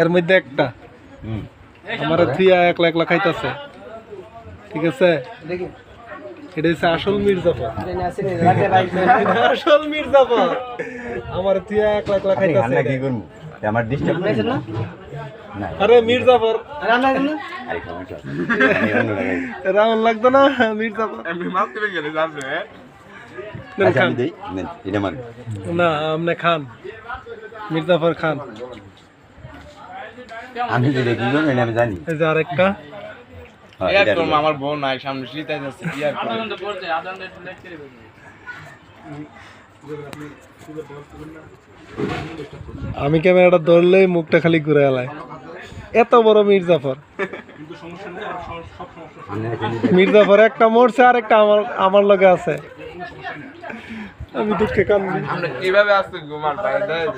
এর মধ্যে একটা। আমার থুইয়া একলা একলা খাইতেছে। ঠিক আছে? এটা হচ্ছে আসল মির্জাফর আসল মির্জাফর আমার থুইয়া একলা একলা কি আমার ডিস্টার্ব না? আরে মির্জাফর। রাউন্ড লাগতো না মির্জাফর নেন আচ্ছা আমি না আপনি খান। মির্জাফর খান। আমি যে কি করব আমি জানি। এই যে আরেকটা। হ্যাঁ। আমার বোন নাই সামনে শীতাই যাচ্ছে ইয়ার করব আমি ক্যামেরাটা ধরলেই মুখটা খালি ঘুরে এলায়। এত বড় মির্জাফর। মির্জাফর একটা মরছে আর একটা আমার আমার লগে আছে। আমি দুঃখে কান্দি। আমরা কীভাবে আসতে ঘুমার বাইরে দেয়